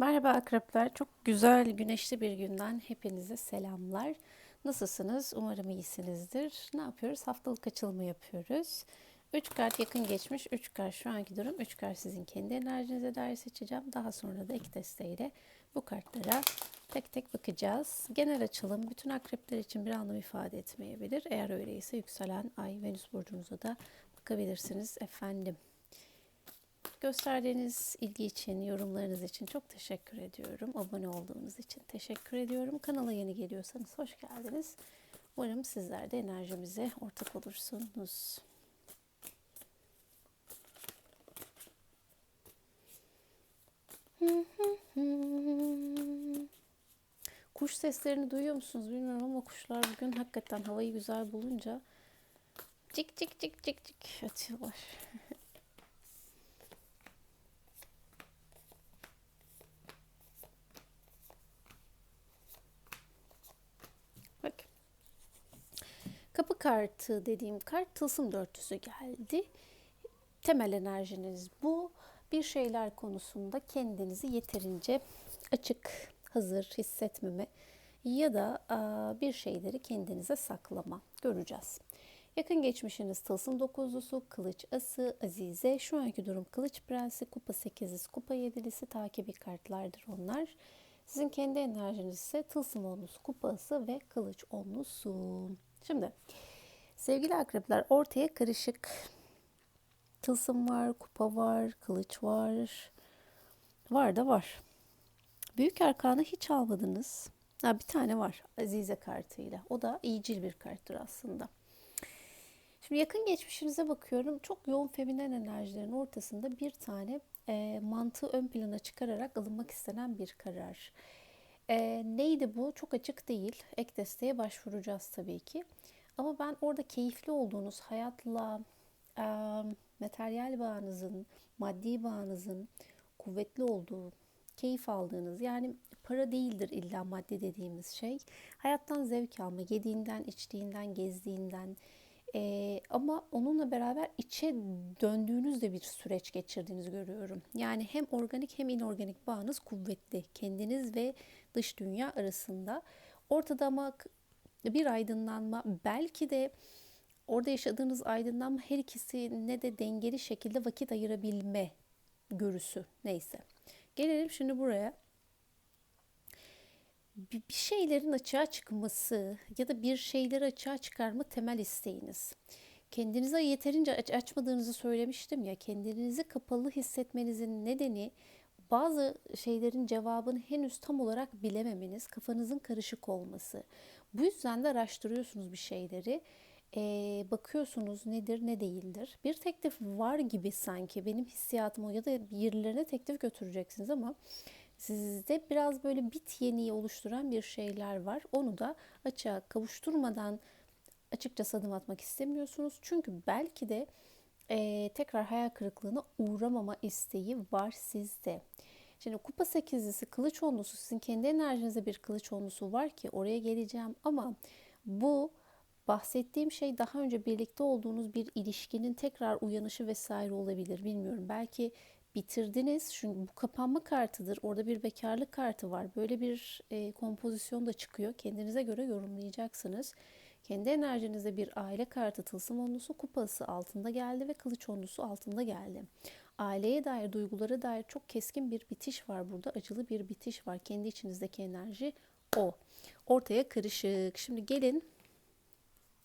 Merhaba akrepler. Çok güzel güneşli bir günden hepinize selamlar. Nasılsınız? Umarım iyisinizdir. Ne yapıyoruz? Haftalık açılımı yapıyoruz. 3 kart yakın geçmiş, 3 kart şu anki durum, 3 kart sizin kendi enerjinize dair seçeceğim. Daha sonra da ek desteğiyle bu kartlara tek tek bakacağız. Genel açılım bütün akrepler için bir anlam ifade etmeyebilir. Eğer öyleyse yükselen ay Venüs burcunuza da bakabilirsiniz efendim. Gösterdiğiniz ilgi için, yorumlarınız için çok teşekkür ediyorum. Abone olduğunuz için teşekkür ediyorum. Kanala yeni geliyorsanız hoş geldiniz. Umarım sizler de enerjimize ortak olursunuz. Kuş seslerini duyuyor musunuz bilmiyorum ama kuşlar bugün hakikaten havayı güzel bulunca cik cik cik cik cik atıyorlar. Bak. Kapı kartı dediğim kart tılsım dörtlüsü geldi. Temel enerjiniz bu. Bir şeyler konusunda kendinizi yeterince açık, hazır hissetmeme ya da bir şeyleri kendinize saklama göreceğiz. Yakın geçmişiniz tılsım dokuzlusu, kılıç ası, azize, şu anki durum kılıç prensi, kupa sekizlisi, kupa yedilisi takibi kartlardır onlar. Sizin kendi enerjiniz ise tılsım onlusu, kupası ve kılıç onlusu. Şimdi sevgili akrepler ortaya karışık tılsım var, kupa var, kılıç var. Var da var. Büyük arkanı hiç almadınız. Ha, bir tane var Azize kartıyla. O da iyicil bir karttır aslında. Şimdi yakın geçmişinize bakıyorum. Çok yoğun feminen enerjilerin ortasında bir tane e, mantığı ön plana çıkararak alınmak istenen bir karar. E, neydi bu? Çok açık değil. Ek desteğe başvuracağız tabii ki. Ama ben orada keyifli olduğunuz hayatla e, materyal bağınızın, maddi bağınızın kuvvetli olduğu, keyif aldığınız yani para değildir illa madde dediğimiz şey. Hayattan zevk alma, yediğinden, içtiğinden, gezdiğinden, ee, ama onunla beraber içe döndüğünüz de bir süreç geçirdiğinizi görüyorum. Yani hem organik hem inorganik bağınız kuvvetli. Kendiniz ve dış dünya arasında. Ortada ama bir aydınlanma belki de orada yaşadığınız aydınlanma her ikisine de dengeli şekilde vakit ayırabilme görüsü neyse. Gelelim şimdi buraya bir şeylerin açığa çıkması ya da bir şeyleri açığa çıkarma temel isteğiniz. Kendinize yeterince aç açmadığınızı söylemiştim ya, kendinizi kapalı hissetmenizin nedeni bazı şeylerin cevabını henüz tam olarak bilememeniz, kafanızın karışık olması. Bu yüzden de araştırıyorsunuz bir şeyleri. Ee, bakıyorsunuz nedir ne değildir. Bir teklif var gibi sanki benim hissiyatım o ya da birilerine teklif götüreceksiniz ama Sizde biraz böyle bit yeniği oluşturan bir şeyler var. Onu da açığa kavuşturmadan açıkça adım atmak istemiyorsunuz. Çünkü belki de e, tekrar hayal kırıklığına uğramama isteği var sizde. Şimdi kupa sekizlisi kılıç onlusu sizin kendi enerjinizde bir kılıç onlusu var ki oraya geleceğim ama bu bahsettiğim şey daha önce birlikte olduğunuz bir ilişkinin tekrar uyanışı vesaire olabilir bilmiyorum. Belki bitirdiniz. Çünkü bu kapanma kartıdır. Orada bir bekarlık kartı var. Böyle bir e, kompozisyon da çıkıyor. Kendinize göre yorumlayacaksınız. Kendi enerjinizde bir aile kartı tılsım onlusu kupası altında geldi ve kılıç onlusu altında geldi. Aileye dair, duygulara dair çok keskin bir bitiş var burada. Acılı bir bitiş var. Kendi içinizdeki enerji o. Ortaya karışık. Şimdi gelin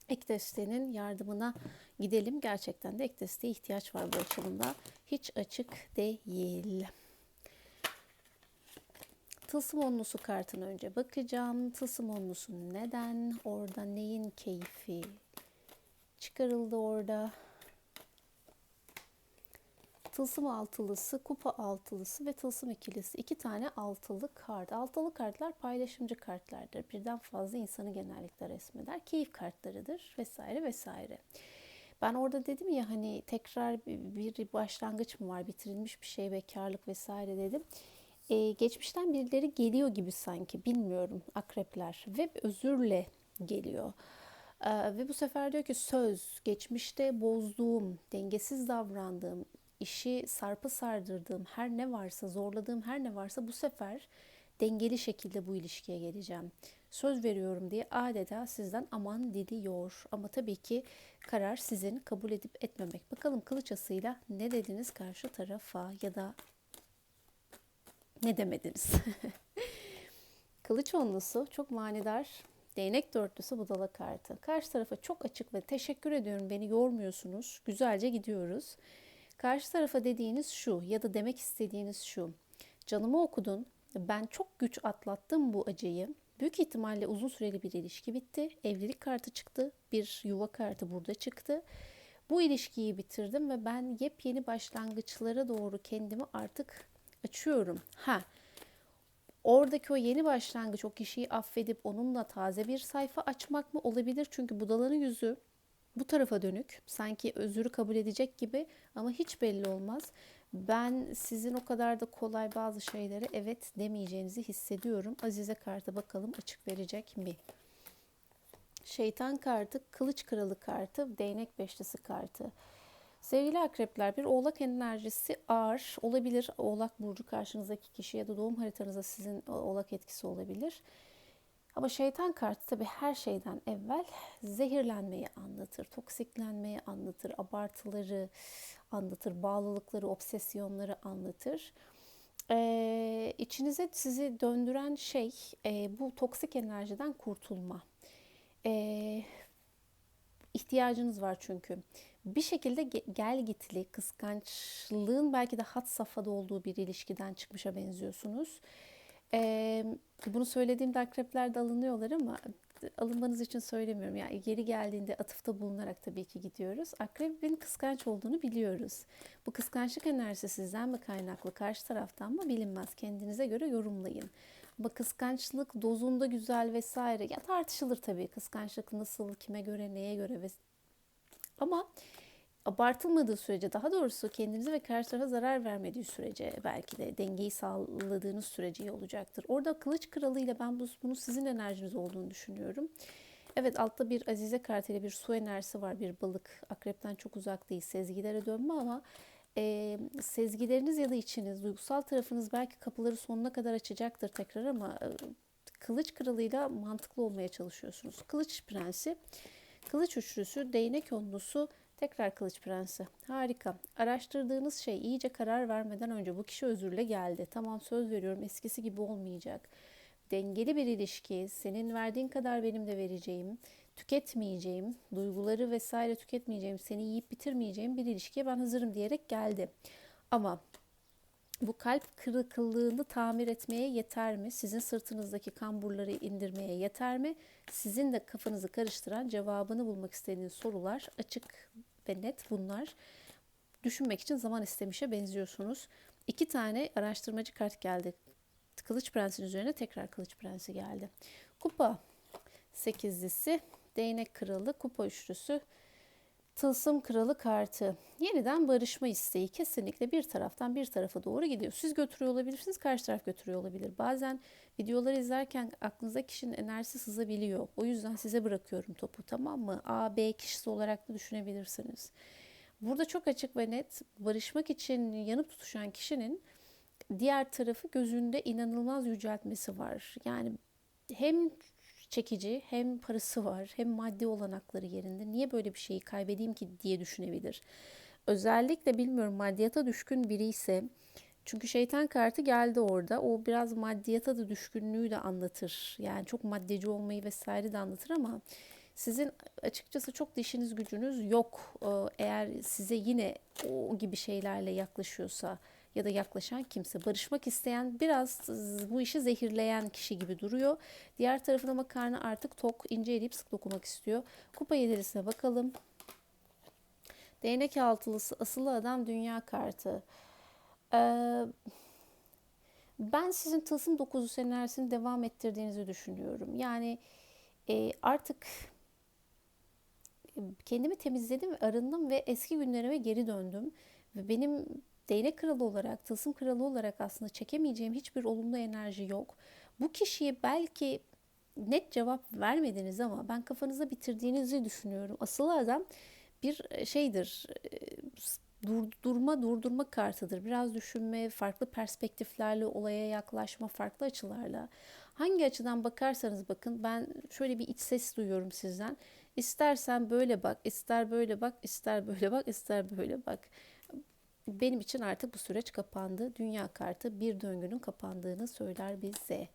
ek desteğinin yardımına gidelim. Gerçekten de ek desteğe ihtiyaç var bu açılımda. Hiç açık değil. Tılsım onlusu kartına önce bakacağım. Tılsım onlusu neden? Orada neyin keyfi çıkarıldı orada? tılsım altılısı, kupa altılısı ve tılsım ikilisi. iki tane altılı kart. Altılı kartlar paylaşımcı kartlardır. Birden fazla insanı genellikle resmeder. Keyif kartlarıdır vesaire vesaire. Ben orada dedim ya hani tekrar bir başlangıç mı var, bitirilmiş bir şey, bekarlık vesaire dedim. Ee, geçmişten birileri geliyor gibi sanki bilmiyorum akrepler ve özürle geliyor. Ee, ve bu sefer diyor ki söz, geçmişte bozduğum, dengesiz davrandığım, işi sarpa sardırdığım her ne varsa, zorladığım her ne varsa bu sefer dengeli şekilde bu ilişkiye geleceğim. Söz veriyorum diye adeta sizden aman diliyor. Ama tabii ki karar sizin kabul edip etmemek. Bakalım kılıç asıyla ne dediniz karşı tarafa ya da ne demediniz? Kılıç onlusu çok manidar. Değnek dörtlüsü budala kartı. Karşı tarafa çok açık ve teşekkür ediyorum beni yormuyorsunuz. Güzelce gidiyoruz. Karşı tarafa dediğiniz şu ya da demek istediğiniz şu. Canımı okudun. Ben çok güç atlattım bu acıyı. Büyük ihtimalle uzun süreli bir ilişki bitti. Evlilik kartı çıktı. Bir yuva kartı burada çıktı. Bu ilişkiyi bitirdim ve ben yepyeni başlangıçlara doğru kendimi artık açıyorum. Ha, oradaki o yeni başlangıç o kişiyi affedip onunla taze bir sayfa açmak mı olabilir? Çünkü budalanın yüzü bu tarafa dönük. Sanki özürü kabul edecek gibi ama hiç belli olmaz. Ben sizin o kadar da kolay bazı şeylere evet demeyeceğinizi hissediyorum. Azize kartı bakalım açık verecek mi? Şeytan kartı, kılıç kralı kartı, değnek beşlisi kartı. Sevgili akrepler bir oğlak enerjisi ağır olabilir. Oğlak burcu karşınızdaki kişi ya da doğum haritanızda sizin oğlak etkisi olabilir. Ama şeytan kartı tabii her şeyden evvel zehirlenmeyi anlatır, toksiklenmeyi anlatır, abartıları anlatır, bağlılıkları, obsesyonları anlatır. Ee, içinize sizi döndüren şey e, bu toksik enerjiden kurtulma. Ee, ihtiyacınız var çünkü. Bir şekilde gel gitli, kıskançlığın belki de hat safhada olduğu bir ilişkiden çıkmışa benziyorsunuz. Ee, bunu söylediğimde akrepler de alınıyorlar ama alınmanız için söylemiyorum. Yani geri geldiğinde atıfta bulunarak tabii ki gidiyoruz. Akrebin kıskanç olduğunu biliyoruz. Bu kıskançlık enerjisi sizden mi kaynaklı, karşı taraftan mı bilinmez. Kendinize göre yorumlayın. Ama kıskançlık dozunda güzel vesaire. Ya tartışılır tabii kıskançlık nasıl, kime göre, neye göre ve ama abartılmadığı sürece daha doğrusu kendinize ve karşı tarafa zarar vermediği sürece belki de dengeyi sağladığınız sürece iyi olacaktır. Orada kılıç kralıyla ben bu, bunu sizin enerjiniz olduğunu düşünüyorum. Evet altta bir azize kartıyla bir su enerjisi var bir balık. Akrepten çok uzak değil sezgilere dönme ama e, sezgileriniz ya da içiniz, duygusal tarafınız belki kapıları sonuna kadar açacaktır tekrar ama e, kılıç kralıyla mantıklı olmaya çalışıyorsunuz. Kılıç prensi, kılıç üçlüsü, değnek onlusu, Tekrar Kılıç Prensi. Harika. Araştırdığınız şey iyice karar vermeden önce bu kişi özürle geldi. Tamam söz veriyorum eskisi gibi olmayacak. Dengeli bir ilişki, senin verdiğin kadar benim de vereceğim, tüketmeyeceğim, duyguları vesaire tüketmeyeceğim, seni yiyip bitirmeyeceğim bir ilişkiye ben hazırım diyerek geldi. Ama bu kalp kırıklığını tamir etmeye yeter mi? Sizin sırtınızdaki kamburları indirmeye yeter mi? Sizin de kafanızı karıştıran cevabını bulmak istediğiniz sorular açık ve net bunlar. Düşünmek için zaman istemişe benziyorsunuz. İki tane araştırmacı kart geldi. Kılıç Prens'in üzerine tekrar Kılıç Prensi geldi. Kupa sekizlisi, değnek kralı, kupa üçlüsü, Tılsım kralı kartı. Yeniden barışma isteği kesinlikle bir taraftan bir tarafa doğru gidiyor. Siz götürüyor olabilirsiniz, karşı taraf götürüyor olabilir. Bazen videoları izlerken aklınıza kişinin enerjisi sızabiliyor. O yüzden size bırakıyorum topu tamam mı? A, B kişisi olarak da düşünebilirsiniz. Burada çok açık ve net barışmak için yanıp tutuşan kişinin diğer tarafı gözünde inanılmaz yüceltmesi var. Yani hem çekici hem parası var hem maddi olanakları yerinde. Niye böyle bir şeyi kaybedeyim ki diye düşünebilir. Özellikle bilmiyorum maddiyata düşkün biri ise çünkü şeytan kartı geldi orada. O biraz maddiyata da düşkünlüğü de anlatır. Yani çok maddeci olmayı vesaire de anlatır ama sizin açıkçası çok dişiniz gücünüz yok. Ee, eğer size yine o gibi şeylerle yaklaşıyorsa ya da yaklaşan kimse. Barışmak isteyen biraz bu işi zehirleyen kişi gibi duruyor. Diğer tarafına makarna artık tok, ince eleyip sık dokumak istiyor. Kupa yedilisine bakalım. Değnek altılısı asılı adam dünya kartı. Ee, ben sizin tılsım 9 enerjisini devam ettirdiğinizi düşünüyorum. Yani e, artık kendimi temizledim, arındım ve eski günlerime geri döndüm. Ve benim değnek kralı olarak, tılsım kralı olarak aslında çekemeyeceğim hiçbir olumlu enerji yok. Bu kişiye belki net cevap vermediniz ama ben kafanıza bitirdiğinizi düşünüyorum. Asıl adam bir şeydir, durdurma durdurma kartıdır. Biraz düşünme, farklı perspektiflerle olaya yaklaşma, farklı açılarla. Hangi açıdan bakarsanız bakın ben şöyle bir iç ses duyuyorum sizden. İstersen böyle bak, ister böyle bak, ister böyle bak, ister böyle bak. Benim için artık bu süreç kapandı. Dünya kartı bir döngünün kapandığını söyler bize.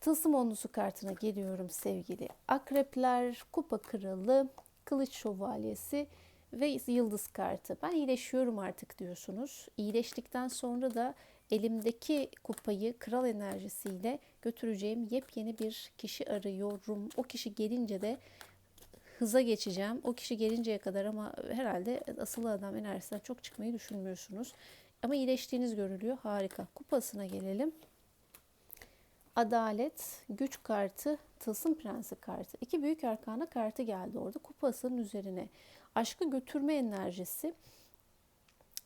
Tılsım onlusu kartına geliyorum sevgili akrepler, kupa kralı, kılıç şövalyesi ve yıldız kartı. Ben iyileşiyorum artık diyorsunuz. İyileştikten sonra da elimdeki kupayı kral enerjisiyle götüreceğim yepyeni bir kişi arıyorum. O kişi gelince de hıza geçeceğim. O kişi gelinceye kadar ama herhalde asıl adam enerjisinden çok çıkmayı düşünmüyorsunuz. Ama iyileştiğiniz görülüyor. Harika. Kupasına gelelim. Adalet, güç kartı, tılsım prensi kartı. İki büyük arkana kartı geldi orada. Kupasının üzerine. Aşkı götürme enerjisi.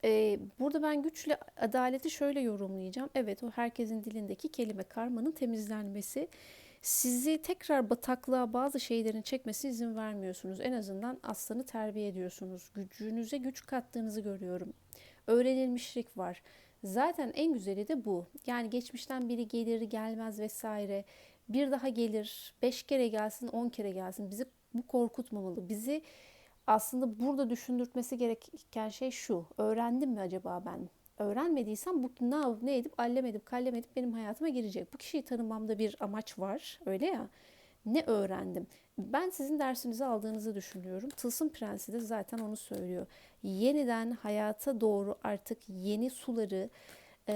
Ee, burada ben güçle adaleti şöyle yorumlayacağım. Evet o herkesin dilindeki kelime karmanın temizlenmesi. Sizi tekrar bataklığa bazı şeylerin çekmesi izin vermiyorsunuz. En azından aslanı terbiye ediyorsunuz. Gücünüze güç kattığınızı görüyorum. Öğrenilmişlik var. Zaten en güzeli de bu. Yani geçmişten biri gelir gelmez vesaire. Bir daha gelir, beş kere gelsin, on kere gelsin. Bizi bu korkutmamalı. Bizi aslında burada düşündürtmesi gereken şey şu. Öğrendim mi acaba ben? Öğrenmediysem bu ne, ne edip allem edip kallem edip benim hayatıma girecek. Bu kişiyi tanımamda bir amaç var. Öyle ya. Ne öğrendim? Ben sizin dersinizi aldığınızı düşünüyorum. Tılsım Prensi de zaten onu söylüyor. Yeniden hayata doğru artık yeni suları, e,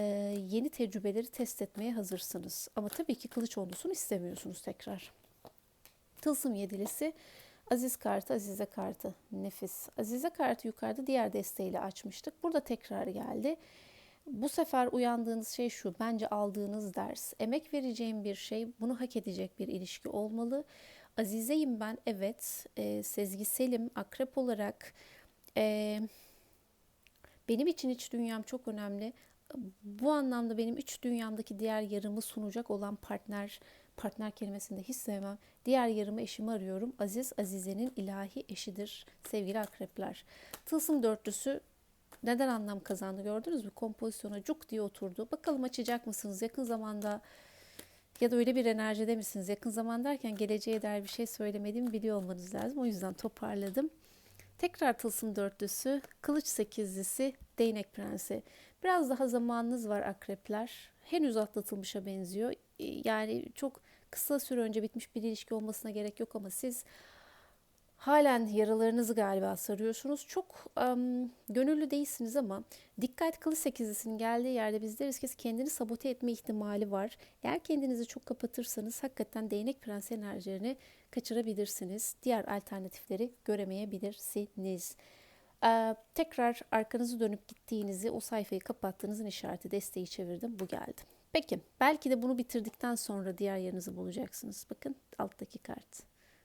yeni tecrübeleri test etmeye hazırsınız. Ama tabii ki kılıç ordusunu istemiyorsunuz tekrar. Tılsım yedilisi Aziz kartı, Azize kartı. Nefis. Azize kartı yukarıda diğer desteğiyle açmıştık. Burada tekrar geldi. Bu sefer uyandığınız şey şu. Bence aldığınız ders. Emek vereceğim bir şey. Bunu hak edecek bir ilişki olmalı. Azizeyim ben. Evet. E, sezgiselim. Akrep olarak. E, benim için iç dünyam çok önemli. Bu anlamda benim iç dünyamdaki diğer yarımı sunacak olan partner partner kelimesini de hiç sevmem. Diğer yarımı eşimi arıyorum. Aziz Azize'nin ilahi eşidir sevgili akrepler. Tılsım dörtlüsü neden anlam kazandı gördünüz mü? Kompozisyona cuk diye oturdu. Bakalım açacak mısınız yakın zamanda ya da öyle bir enerjide misiniz? Yakın zaman derken geleceğe dair bir şey söylemediğimi biliyor olmanız lazım. O yüzden toparladım. Tekrar tılsım dörtlüsü, kılıç sekizlisi, değnek prensi. Biraz daha zamanınız var akrepler. Henüz atlatılmışa benziyor. Yani çok kısa süre önce bitmiş bir ilişki olmasına gerek yok ama siz halen yaralarınızı galiba sarıyorsunuz. Çok um, gönüllü değilsiniz ama dikkat kılı sekizlisinin geldiği yerde biz deriz ki kendini sabote etme ihtimali var. Eğer kendinizi çok kapatırsanız hakikaten değnek prens enerjilerini kaçırabilirsiniz. Diğer alternatifleri göremeyebilirsiniz. Ee, tekrar arkanızı dönüp gittiğinizi, o sayfayı kapattığınızın işareti desteği çevirdim. Bu geldi. Peki belki de bunu bitirdikten sonra diğer yerinizi bulacaksınız. Bakın alttaki kart.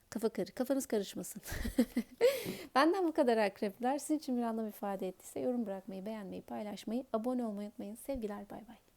Kafa karı, kafanız karışmasın. Benden bu kadar akrepler. Sizin için bir anlam ifade ettiyse yorum bırakmayı, beğenmeyi, paylaşmayı, abone olmayı unutmayın. Sevgiler, bay bay.